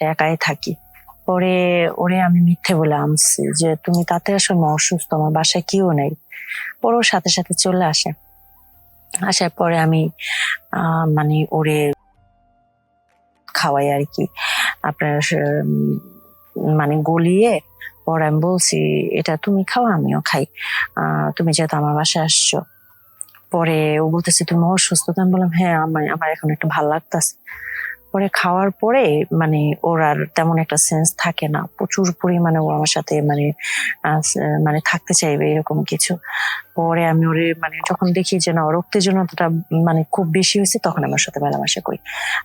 একাই থাকি। পরে ওরে আমি মিথ্যে বলে আনছি যে, তুমি তাতে আসো আসলে অসুস্থ, আমার বাসায় কেউ নেই। পরে ওর সাথে সাথে চলে আসে। আসার পরে আমি মানে ওরে খাওয়াই আর কি। আপনার মানে গলিয়ে পরে আমি বলছি, এটা তুমি খাও, আমিও খাই। তুমি যেহেতু আমার বাসায় আসছো। পরে ও বলতেছে, তুমি অসুস্থ? আমি বললাম হ্যাঁ আমার আমার এখন একটু ভালো লাগতেছে। পরে খাওয়ার পরে মানে ওর আর তেমন একটা সেন্স থাকে না। প্রচুর পরিমাণে ও আমার সাথে মানে মানে থাকতে চাইবে এরকম কিছু। পরে আমি ওরে মানে যখন দেখি যে না ওর উত্তেজনাটা মানে খুব বেশি হয়েছে, তখন আমার সাথে মেলামেশা করি।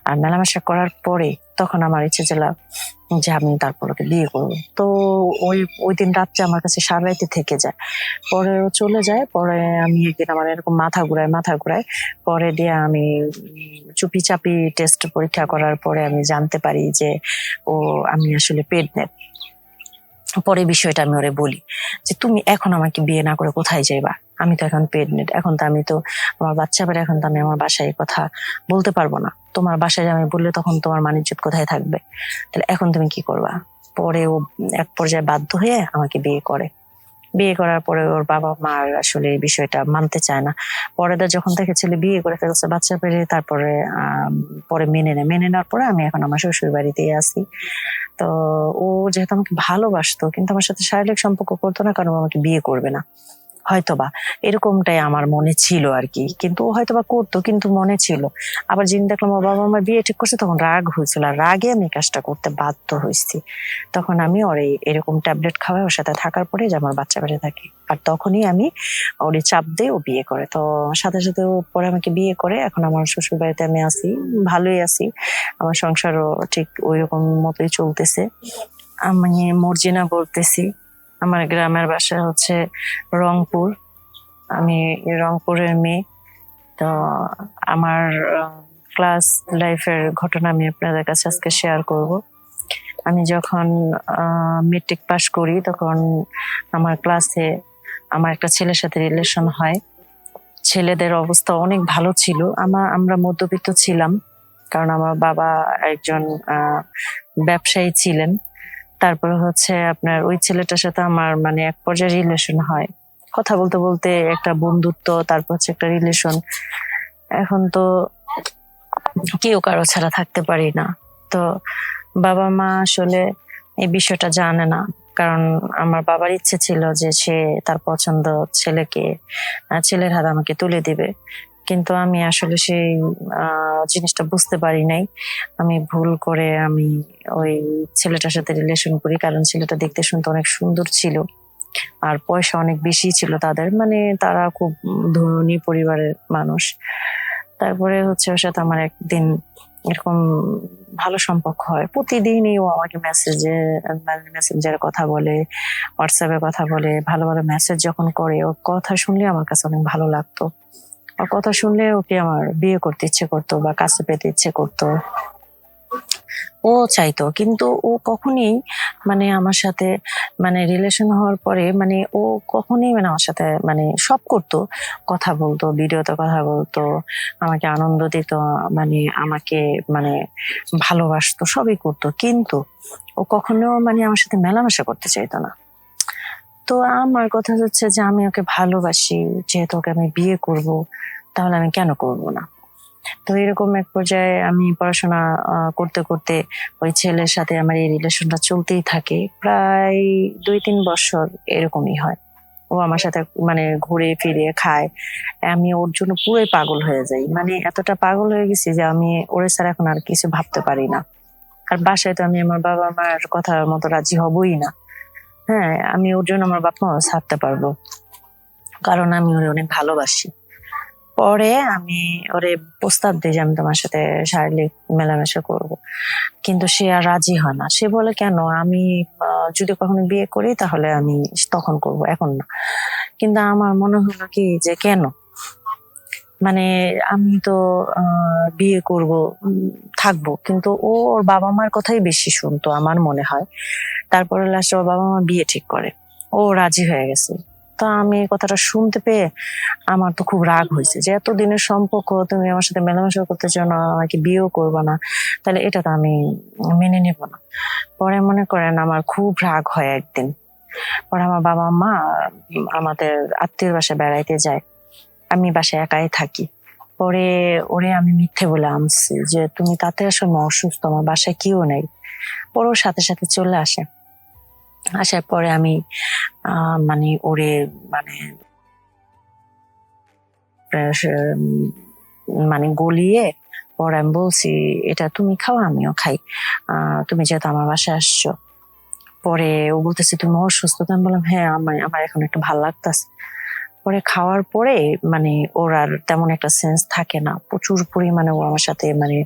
আর মেলামেশা করার পরে তখন আমার ইচ্ছে ছিল যে আমি তারপর ওকে বিয়ে করব। তো ওই ওই দিন রাত্রে আমার কাছে সারা রাতে থেকে যায়। পরে ও চলে যায়, পরে আমি একদিন আমার এরকম মাথা ঘুরায় মাথা ঘুরায়। পরে দিয়ে আমি চুপি চাপি টেস্ট পরীক্ষা করার পরে আমি জানতে পারি যে ও, আমি আসলে প্রেগনেন্ট পরে বিষয়টা আমি ওরে বলি যে, তুমি এখন আমাকে বিয়ে না করে কোথায় যাইবা? আমি তো এখন প্রেগনেন্ট এখন তো আমি তো আমার বাচ্চা বেড়ে এখন তো আমি আমার বাসায় কথা বলতে পারব না। তোমার বাসায় আমি বললে তখন তোমার মানিজ্যত কোথায় থাকবে? তাহলে এখন তুমি কি করবা? পরে ও এক পর্যায়ে বাধ্য হয়ে আমাকে বিয়ে করে। বিয়ে করার পরে ওর বাবা মার আসলে এই বিষয়টা মানতে চায় না। পরে যখন থেকে ছেলে বিয়ে করে ফেলছে, বাচ্চা পেরে তারপরে পরে মেনে নেয়। মেনে নেওয়ার পরে আমি এখন আমার শ্বশুর বাড়িতেই আছি। তো ও যেহেতু আমাকে ভালোবাসতো, কিন্তু আমার সাথে শারীরিক সম্পর্ক করতো না, কারণ আমাকে বিয়ে করবে না। হয়তোবা। এরকমটাই আমার মনে ছিল আর কি কিন্তু ও হয়তোবা করতো, কিন্তু মনে ছিল। আবার যিনি দেখলাম ওর বাবা আমার বিয়ে ঠিক করছে, তখন রাগ হয়েছিল। আর রাগে আমি কাজটা করতে বাধ্য হয়েছি। তখন আমি ওর এরকম ট্যাবলেট খাওয়াই, ওর সাথে থাকার পরে যে আমার বাচ্চা বেড়ে থাকে। আর তখনই আমি ওর চাপ দিয়ে ও বিয়ে করে। তো সাথে সাথে ও পরে আমাকে বিয়ে করে, এখন আমার শ্বশুর বাড়িতে আমি আছি, ভালোই আছি। আমার সংসারও ঠিক ওই রকম মতোই চলতেছে। আমি মর্জিনা বলতেছি। আমার গ্রামের বাসা হচ্ছে রংপুর। আমি রংপুরের মেয়ে। তো আমার ক্লাস লাইফের ঘটনা আমি আপনাদের কাছে আজকে শেয়ার করব। আমি যখন মেট্রিক পাশ করি, তখন আমার ক্লাসে আমার একটা ছেলের সাথে রিলেশন হয়। ছেলেদের অবস্থা অনেক ভালো ছিল। আমার আমরা মধ্যবিত্ত ছিলাম। কারণ আমার বাবা একজন ব্যবসায়ী ছিলেন। তারপরে হচ্ছে আপনার ওই ছেলেটার সাথে আমার মানে এক পর্যায়ে রিলেশন হয়। কথা বলতে বলতে একটা বন্ধুত্ব, তারপর হচ্ছে একটা রিলেশন এখন তো কেউ কারও ছাড়া থাকতে পারি না। তো বাবা মা আসলে এই বিষয়টা জানে না। কারণ আমার বাবার ইচ্ছে ছিল যে সে তার পছন্দ ছেলেকে ছেলের হাত আমাকে তুলে দিবে। কিন্তু আমি আসলে সেই জিনিসটা বুঝতে পারি নাই। আমি ভুল করে আমি ওই ছেলেটার সাথে রিলেশন করি, কারণ ছেলেটা দেখতে শুনতে অনেক সুন্দর ছিল। আর পয়সা অনেক বেশি ছিল তাদের। মানে তারা খুব ধনী পরিবারের মানুষ। তারপরে হচ্ছে ওর সাথে আমার একদিন এরকম ভালো সম্পর্ক হয়। প্রতিদিনই ও আমাকে মেসেজে মেসেঞ্জারে কথা বলে হোয়াটসঅ্যাপে কথা বলে, ভালো ভালো মেসেজ যখন করে, ওর কথা শুনলে আমার কাছে অনেক ভালো লাগতো। কথা শুনলে ওকে আমার বিয়ে করতে ইচ্ছে করতো বা কাছে পেতে ইচ্ছে করতো। ও চাইতো, কিন্তু ও কখনই মানে আমার সাথে মানে রিলেশন হওয়ার পরে মানে ও কখনই মানে আমার সাথে মানে সব করতো। কথা বলতো ভিডিওতে কথা বলতো, আমাকে আনন্দ দিত মানে আমাকে মানে ভালোবাসতো, সবই করতো। কিন্তু ও কখনো মানে আমার সাথে মেলামেশা করতে চাইতো না। তো আমার কথা হচ্ছে যে আমি ওকে ভালোবাসি, যেহেতু ওকে আমি বিয়ে করব, তাহলে আমি কেন করব না? তো এরকম এক পর্যায়ে আমি পড়াশোনা করতে করতে ওই ছেলের সাথে আমার এই রিলেশনটা চলতেই থাকে। প্রায় দুই, তিন বছর এরকমই হয়। ও আমার সাথে মানে ঘুরে ফিরে খায়। আমি ওর জন্য পুরোই পাগল হয়ে যাই। মানে এতটা পাগল হয়ে গেছি যে আমি ওরে ছাড়া এখন আর কিছু ভাবতে পারি না। আর বাসায় তো আমি আমার বাবা মার কথা মতো রাজি হবই না। হ্যাঁ আমি ওর জন্য আমার বাপ মা ছাড়তে পারব। কারণ আমি ওরে অনেক ভালোবাসি। পরে আমি ওরে প্রস্তাব দিই যে আমি তোমার সাথে শারীরিক মেলামেশা করব। কিন্তু সে আর রাজি হয় না। সে বলে, কেন? আমি যদি কখনো বিয়ে করি তাহলে আমি তখন করব, এখন না। কিন্তু আমার মনে হলো কি যে, কেন? মানে আমি তো বিয়ে করব থাকব। কিন্তু ও ওর বাবা মার কথাই বেশি শুনতো আমার মনে হয়। তারপরে লাস্টে ওর বাবা মা বিয়ে ঠিক করে। ও রাজি হয়ে গেছে। তো আমি কথাটা শুনতে পেয়ে আমার তো খুব রাগ হয়েছে যে এত দিনের সম্পর্ক, তুমি আমার সাথে মেলামেশা করতে চাও না, আমাকে বিয়েও করব না। তাহলে এটা তো আমি মেনে নেব না। পরে মনে করেন আমার খুব রাগ হয় একদিন। পরে আমার বাবা মা আমাদের আত্মীয় বাসায় বেড়াইতে যায়। আমি বাসায় একাই থাকি। পরে ওরে আমি মিথ্যে বলে আনছি যে, তুমি তাতে আসলে অসুস্থ, আমার বাসায় কেউ নেই। পরে ওর সাথে সাথে চলে আসে। আসার পরে আমি মানে ওরে মানে মানে গলিয়ে পরে আমি বলছি, এটা তুমি খাও, আমিও খাই। তুমি যেহেতু আমার বাসায় আসছো। পরে ও বলতেছে, তুমি অসুস্থ? আমি বললাম হ্যাঁ আমার আমার এখন একটু ভালো লাগতেছে। পরে খাওয়ার পরে মানে ওর আর তেমন একটা সেন্স থাকে না। প্রচুর পরিমাণে ও আমার সাথে মানে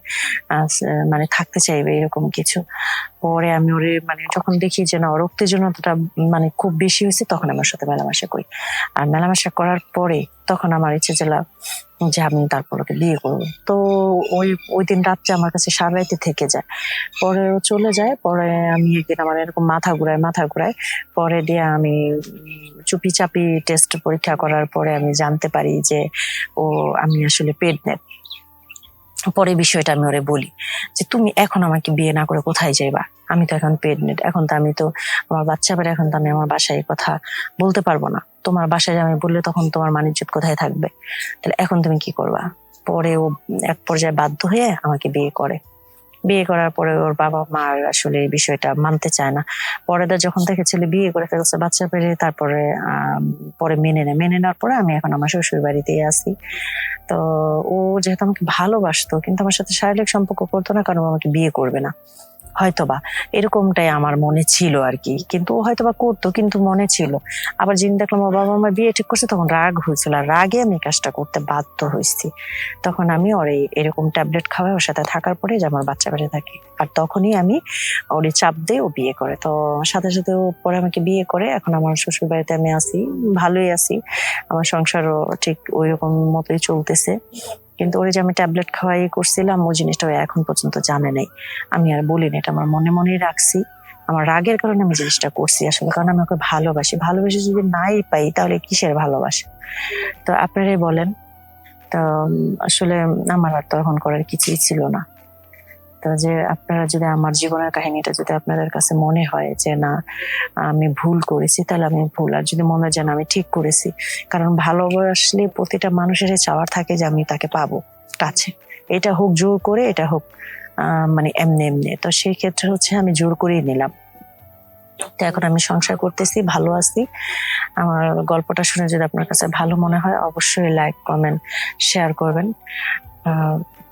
মানে থাকতে চাইবে এরকম কিছু। পরে আমি ওরে মানে যখন দেখি যে না ওর উত্তেজনাটা মানে খুব বেশি হয়েছে, তখন আমার সাথে মেলামেশা করি। আর মেলামেশা করার পরে তখন আমার ইচ্ছে ছিল যে আমি তারপর ওকে বিয়ে করব। তো ওই ওই দিন রাত্রে আমার কাছে সারা রাতে থেকে যায়। পরে ও চলে যায়, পরে আমি একদিন আমার এরকম মাথা ঘুরায় মাথা ঘুরায়। পরে দিয়ে আমি উম, চুপি চাপি টেস্ট পরীক্ষা করার পরে আমি জানতে পারি যে ও আমি আসলে প্রেগনেন্ট পরে বিষয়টা আমি ওরে বলি যে তুমি এখন আমাকে বিয়ে না করে কোথায় যাইবা? আমি তো এখন প্রেগনেন্ট এখন তো আমি তো আমার বাচ্চা বেড়ে এখন তো আমি আমার বাসায় কথা বলতে পারব না। তোমার বাসায় আমি বললে তখন তোমার মানিজ্যত কোথায় থাকবে? তাহলে এখন তুমি কি করবা? পরে ও এক পর্যায়ে বাধ্য হয়ে আমাকে বিয়ে করে। বিয়ে করার পরে ওর বাবা মার আসলে এই বিষয়টা মানতে চায় না। পরে তো যখন থেকে ছেলে বিয়ে করে ফেলছে বাচ্চা পেরে তারপরে পরে মেনে নেয়। মেনে নেওয়ার পরে আমি এখন আমার শ্বশুর বাড়িতেই আসি তো ও যেহেতু আমাকে ভালোবাসতো, কিন্তু আমার সাথে শারীরিক সম্পর্ক করতো না, কারণ আমাকে বিয়ে করবে না। হয়তোবা। এরকমটাই আমার মনে ছিল আর কি কিন্তু ও হয়তোবা করতো, কিন্তু মনে ছিল। আবার যেদিন দেখলাম ও বাবা মা বিয়ে ঠিক করছে, তখন রাগ হয়েছিল। আর রাগে আমি কাজটা করতে বাধ্য হয়েছি। তখন আমি ওর এরকম ট্যাবলেট খাওয়াই ওর সাথে থাকার পরে যে আমার বাচ্চা বেড়ে থাকে। আর তখনই আমি ওর চাপ দিয়ে ও বিয়ে করে। তো সাথে সাথে ও পরে আমাকে বিয়ে করে। এখন আমার শ্বশুর বাড়িতে আমি আছি, ভালোই আছি। আমার সংসারও ঠিক ওই রকম মতোই চলতেছে। কিন্তু ওরে যে আমি ট্যাবলেট খাওয়াই করছিলাম, ওই জিনিসটা এখন পর্যন্ত জানে নাই। আমি আর বলিনি এটা আমার মনে মনেই রাখছি। আমার রাগের কারণে আমি জিনিসটা করছি আসলে, কারণ আমি ওকে ভালোবাসি। ভালোবেসে যদি নাই পাই, তাহলে কিসের ভালোবাসা? তো আপনারাই বলেন। তো আসলে আমার আর তখন করার কিছুই ছিল না। তো যে, আপনারা যদি আমার জীবনের কাহিনীটা যদি আপনাদের কাছে মনে হয় যে, না, আমি ভুল করেছি, তাহলে আমি ভুল। আর যদি মনে হয় আমি ঠিক করেছি। কারণ ভালোবাসলে প্রতিটা মানুষেরই চাওয়ার থাকে যে, আমি তাকে পাবো কাছে এটা হোক জোর করে, এটা হোক মানে এমনি এমনি। তো সেই ক্ষেত্রে হচ্ছে আমি জোর করেই নিলাম। তো এখন আমি সংসার করতেছি, ভালো আছি। আমার গল্পটা শুনে যদি আপনার কাছে ভালো মনে হয়, অবশ্যই লাইক, কমেন্ট, শেয়ার করবেন।